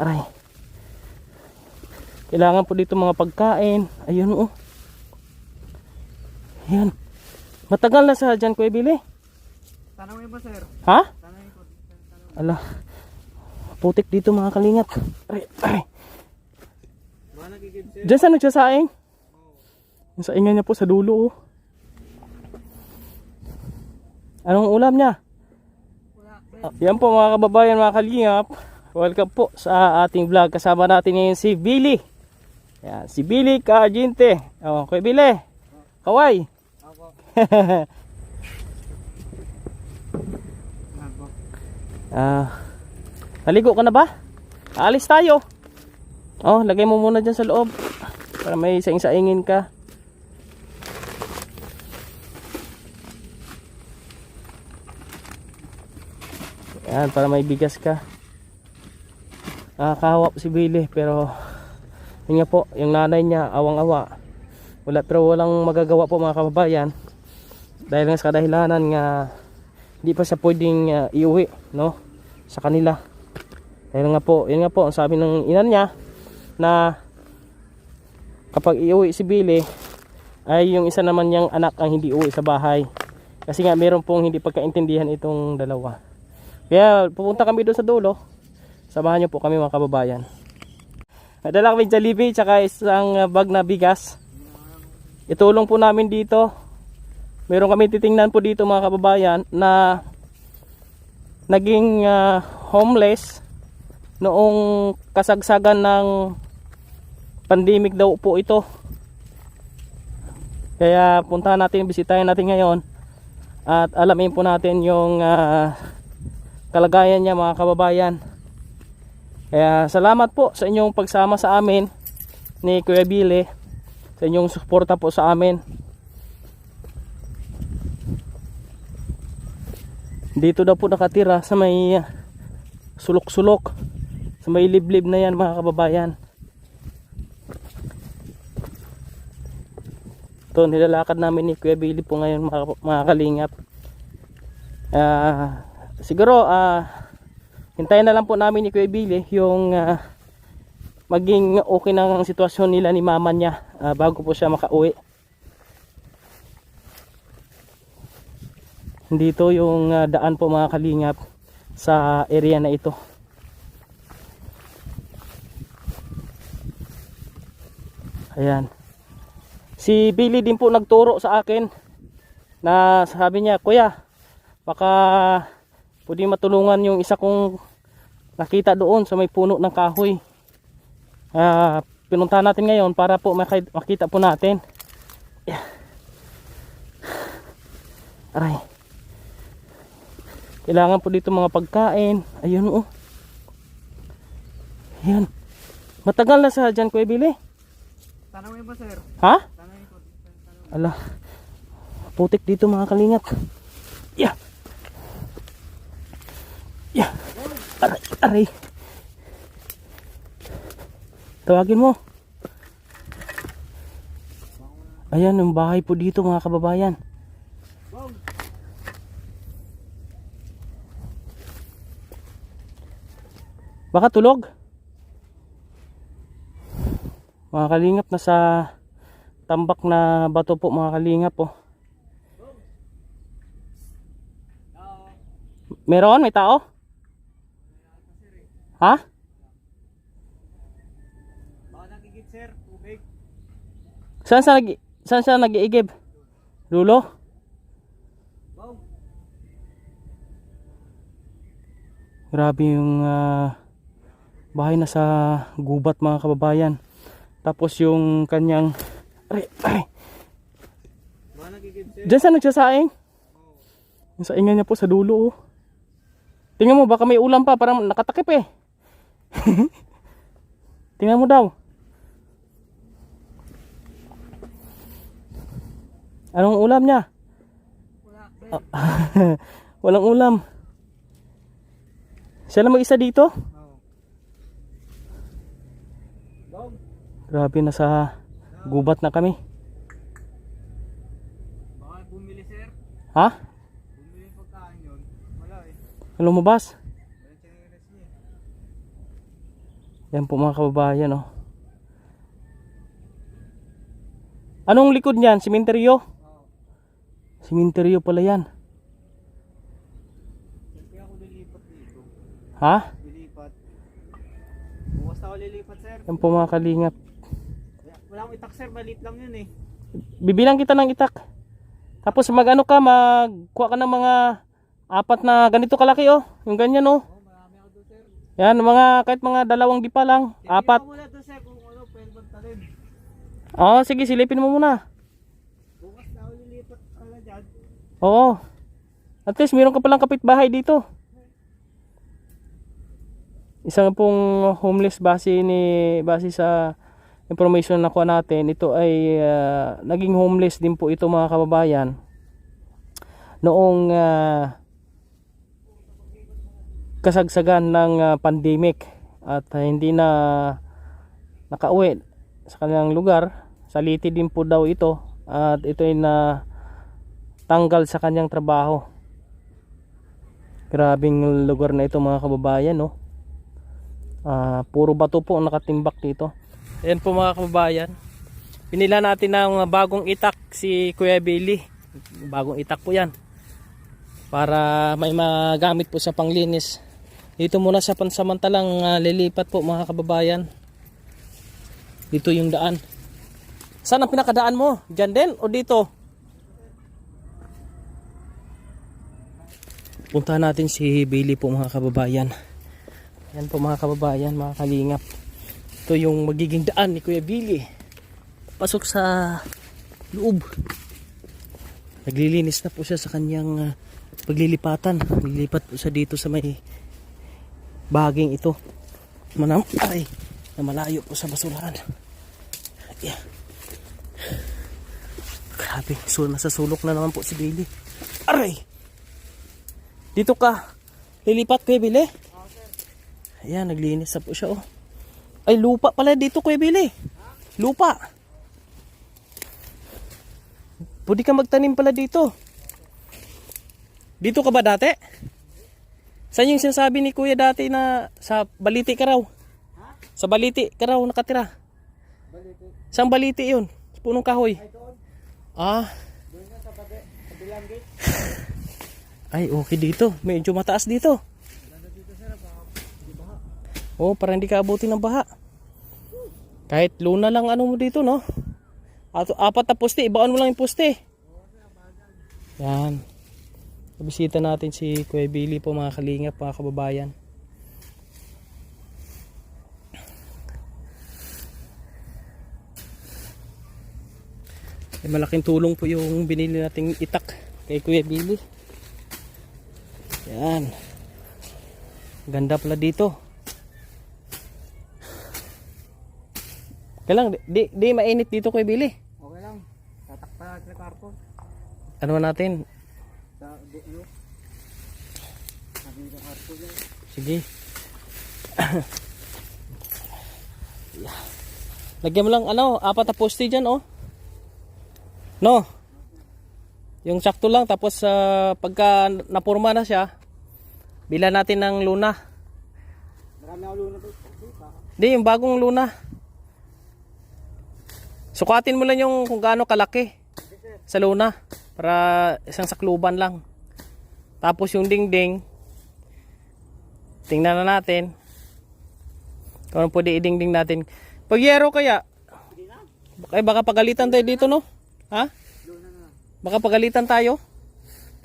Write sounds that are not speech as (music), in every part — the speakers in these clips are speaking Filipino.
Aray. Kailangan po dito mga pagkain. Ayun oh. Ayan. Matagal na sa dyan, Kuya Billy. Tanongin mo sir. Ha? Tanongin ko. Ala. Putik dito mga kalingap. Aray, aray. Ba? Diyan sa nagsasaing? Yung saingan niya po sa dulo oh. Anong ulam niya? Wala. Ah, yan po mga kababayan, mga kalingap. Welcome po sa ating vlog. Kasama natin ngayon si Billy. Yan, si Billy Kajinte. Oh, Kuya Billy. Kaway. Ako. (laughs) Ah, naligo ka na ba? Aalis tayo. Oh, lagay mo muna dyan sa loob. Para may saing-saingin ka. Yan, para may bigas ka. Nakakahawa po si Billy, pero yun nga po, yung nanay niya, awang-awa. Wala, pero walang magagawa po mga kababayan. Dahil nga sa kadahilanan nga hindi pa siya pwedeng ah, iuwi, no? Sa kanila. Dahil nga po, yun nga po, ang sabi ng inan niya na kapag iuwi si Billy ay yung isa naman niyang anak ang hindi uwi sa bahay. Kasi nga meron pong hindi pagkaintindihan itong dalawa. Kaya pupunta kami doon sa dulo. Samahan niyo po kami mga kababayan. Nadala kami Jollibee tsaka isang ah, bag na bigas. Itulong po namin dito. Meron kami titingnan po dito mga kababayan na naging ah, homeless noong kasagsagan ng pandemic daw po ito. Kaya puntahan natin, bisitahin natin ngayon at alamin po natin yung ah, kalagayan niya mga kababayan. Kaya salamat po sa inyong pagsama sa amin ni Kuya Billy sa inyong suporta po sa amin. Dito daw po nakatira sa may ah, sulok-sulok sa may liblib na yan mga kababayan. Ito nilalakad namin ni Kuya Billy po ngayon mga, mga kalingap. Ah, siguro ah hintayin na lang po namin ni Kuya Billy yung ah, maging okay na ang sitwasyon nila ni mama niya ah, bago po siya makauwi. Dito yung ah, daan po mga kalingap sa area na ito. Ayan. Si Billy din po nagturo sa akin na sabi niya, Kuya, baka pwede matulungan yung isa kong nakita doon sa may puno ng kahoy. Ah, pinuntahan natin ngayon para po maki- makita po natin. Yeah. Aray. Kailangan po dito mga pagkain. Ayun oh. Ayan. Matagal na sa dyan, Kuya Billy. Tanongin mo sir. Ha? Ko. Tanongin. Ala. Putik dito mga kalingap. Yeah. Yeah. Aray, aray. Tawagin mo. Ayan, yung bahay po dito mga kababayan. Baka tulog. Mga kalingap, nasa tambak na bato po mga kalingap po. Meron? May tao? Ha? Baka nagigib sir. Tubig. Saan siya, nag saan siya nag-iigib? Lulo? Wow. Grabe yung ah, bahay na sa gubat mga kababayan. Tapos yung kanyang... Aray, aray. Diyan siya nagsasaing? Yung saingan niya po sa dulo oh. Tingnan mo baka may ulam pa parang nakatakip eh. (laughs) Tingnan mo daw. Anong ulam niya? Wala. (laughs) Walang ulam. Siya lang mag-isa dito? Wow. Grabe na sa gubat na kami. Baka bumili sir. Ha? Bumili pagkain yun. Wala eh. Lumabas? Walang chinelas niya. Yan po mga kababayan, oh. Anong likod niyan? Simenteryo? Simenteryo pala yan. Kaya ako lilipat dito. Ha? Lilipat. Bukas ako lilipat sir. Yan po mga kalingap. Wala akong itak sir, maliit lang yun eh. Bibilang kita ng itak. Tapos mag ano ka, magkuha ka ng mga apat na ganito kalaki oh. Yung ganyan oh. Oo, marami ako doon sir. Yan, mga kahit mga dalawang dipa lang. Apat. Tingnan ko muna doon sir kung ano, pwede. Oo, sige, silipin mo muna. Bukas na ako lilipat pala dyan. Oo. At least meron ka palang kapitbahay dito. Isang pong homeless base ni base sa information na nakuha natin, ito ay ah, naging homeless din po ito mga kababayan. Noong ah, kasagsagan ng ah, pandemic at ah, hindi na nakauwi sa kanilang lugar. Saliti din po daw ito at ito ay na tanggal sa kanyang trabaho. Grabing lugar na ito mga kababayan, no? Ah, puro bato po nakatimbak dito. Ayan po mga kababayan. Pinila natin ng bagong itak si Kuya Billy. Bagong itak po yan. Para may magamit po sa panglinis. Dito muna sa pansamantalang ah, lilipat po mga kababayan. Dito yung daan. Saan ang pinakadaan mo? Diyan din o dito? Puntahan natin si Bailey po mga kababayan. Yan po mga kababayan, mga kalingap. Ito yung magiging daan ni Kuya Billy. Pasok sa loob. Naglilinis na po siya sa kanyang ah, paglilipatan. Naglilipat po siya dito sa may baging ito. Manam ay na malayo po sa basurahan. Yeah. Grabe, so nasa sulok na naman po si Billy. Aray! Dito ka. Lilipat Kuya Billy. Ayan, naglinis na po siya oh. Ay, lupa pala dito Kuya Billy. Lupa. Pwede ka magtanim pala dito. Dito ka ba dati? Saan yung sinasabi ni Kuya dati na sa baliti ka raw? Sa baliti ka raw nakatira? Balito. Saan baliti yun? Sa punong kahoy? Ay doon. Ah, Doon na sa tabi. Sa bilang gate. (laughs) ay okay dito. Medyo mataas dito. Dito sir, baka di ba? Oh, para hindi ka abutin ng baha. Kahit luna lang ano mo dito, no? At apat na poste, ibaan mo lang yung poste. Yan. Bisita natin si Kuya Billy po mga kalingap, mga kababayan. Ay, malaking tulong po yung binili nating itak kay Kuya Billy. Yan. Ganda pala dito. Kailang, di, di mainit dito kay Billy. Okay lang. Tatakpan natin sa karton. Ano natin? Sige. Lagyan mo lang ano, apat na poste dyan oh. No. Yung sakto lang tapos sa pagka napurma na siya, bila natin ng luna. Marami ako luna. Baka. Hindi, yung bagong luna. Sukatin mo lang yung kung gaano kalaki sa luna para isang sakluban lang. Tapos yung dingding, tingnan na natin kung ano pwede idingding natin. Pag yero kaya, ay baka pagalitan tayo dito no? Ha? Baka pagalitan tayo?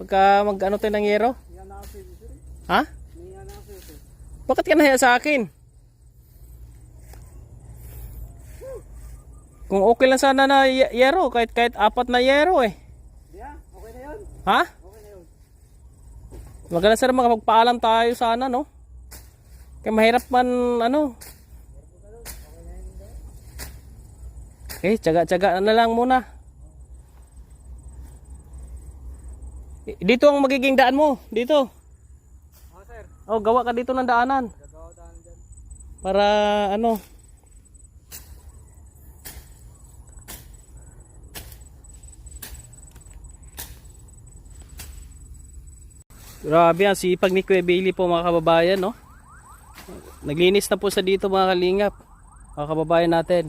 Pagka mag ano tayo ng yero? Ha? Bakit ka nahiya sa akin? Kung okay lang sana na yero, kahit kahit apat na yero eh. Di ah, okay na yun. Ha? Maganda sana makapagpaalam tayo sana, no? Kaya mahirap man, ano. Okay, tsaga-tsaga na lang muna. Dito ang magiging daan mo. Dito. Okay sir. Oh, gawa ka dito ng daanan. Para ano? Grabe ang sipag ni Kuya Bailey po mga kababayan, no? Naglinis na po sa dito mga kalingap. Mga kababayan natin.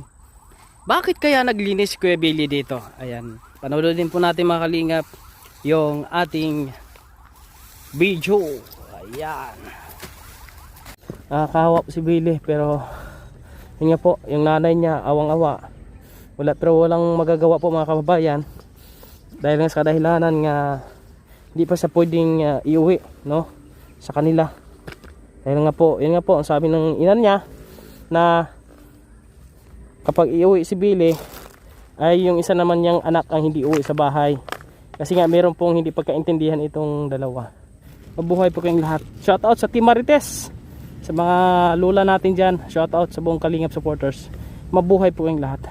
Bakit kaya naglinis si Kuya Billy dito? Ayan. Panoodin po natin mga kalingap yung ating video. Ayan. Nakakahawa po si Billy pero yun nga po, yung nanay niya awang-awa. Wala pero walang magagawa po mga kababayan dahil nga sa kadahilanan nga hindi pa siya pwedeng uh, iuwi no sa kanila. Dahil nga po, yun nga po ang sabi ng ina niya na kapag iuwi si Billy ay yung isa naman niyang anak ang hindi uwi sa bahay. Kasi nga meron pong hindi pagkaintindihan itong dalawa. Mabuhay po kayong lahat. Shout out sa Team Marites. Sa mga lula natin dyan. Shout out sa buong Kalingap supporters. Mabuhay po kayong lahat.